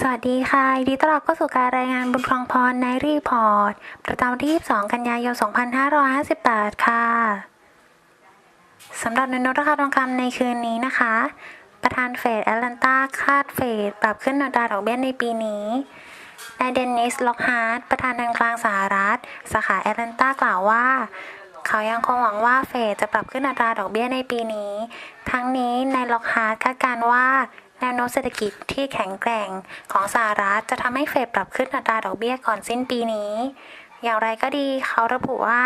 สวัสดีค่ะยินดีต้อนรับเข้าสู่การรายงานบุญครองพรในรีพอร์ต ประจำวันที่ 22 กันยายน 2558 ค่ะ สำหรับในโนตราคาทองคำในคืนนี้นะคะ ประธานเฟดแอตแลนตาคาดเฟดปรับขึ้นอัตราดอกเบี้ยในปีนี้นายเดนนิส ล็อกฮาร์ดประธานธนาคารกลางสหรัฐ สาขาแอตแลนตากล่าวว่าเขายังคงหวังว่าเฟดจะปรับขึ้นอัตราดอกเบี้ยในปีนี้ ทั้งนี้นายล็อกฮาร์ดคาดการว่า แนวโน้มเศรษฐกิจที่แข็งแกร่งของสหรัฐจะทำให้เฟดปรับขึ้นอัตราดอกเบี้ยก่อนสิ้นปีนี้ อย่างไรก็ดีเขาระบุว่า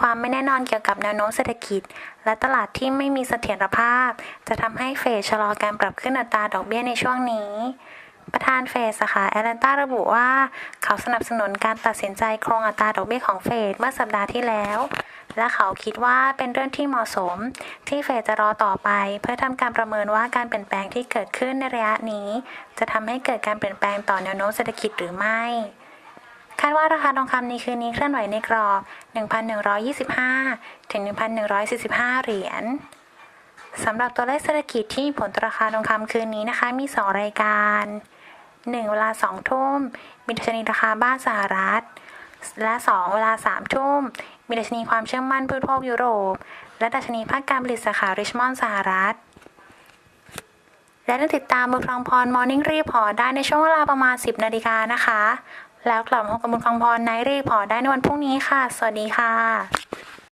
ความไม่แน่นอนเกี่ยวกับแนวโน้มเศรษฐกิจ และตลาดที่ไม่มีเสถียรภาพ จะทำให้เฟดชะลอการปรับขึ้นอัตราดอกเบี้ยในช่วงนี้ประธานเฟดสาขาแอตแลนตาระบุว่า เขาสนับสนุนการตัดสินใจโครงอัตราดอกเบี้ยของเฟดเมื่อสัปดาห์ที่แล้ว และเขาคิดว่าเป็นเรื่องที่เหมาะสม ที่เฟดจะรอต่อไป เพื่อทำการประเมินว่าการเปลี่ยนแปลงที่เกิดขึ้นในระยะนี้ จะทำให้เกิดการเปลี่ยนแปลงต่อแนวโน้มเศรษฐกิจหรือไม่คาดว่าราคาทองคำในคืนนี้เคลื่อนไหวในกรอบ 1,125 ถึง 1,145 เหรียญสำหรับตัวเลขเศรษฐกิจที่มีผลต่อราคาทองคำคืนนี้นะคะ มี 2 รายการ 1 เวลา 2 ทุ่มมีดัชนีราคาบ้านสหรัฐ และ 2 เวลา 3 ทุ่ม มีดัชนีความเชื่อมั่นผู้บริโภคยุโรป และดัชนีภาคการผลิตสาขาริชมอนด์สหรัฐ และติดตามบุญครองพรมอร์นิ่งรีพอร์ตได้ในช่วงเวลาประมาณ 10 นาฬิกานะคะ แล้วกลับมาพบกับบุญครองพร Night Report ได้ในวันพรุ่งนี้ค่ะ สวัสดีค่ะ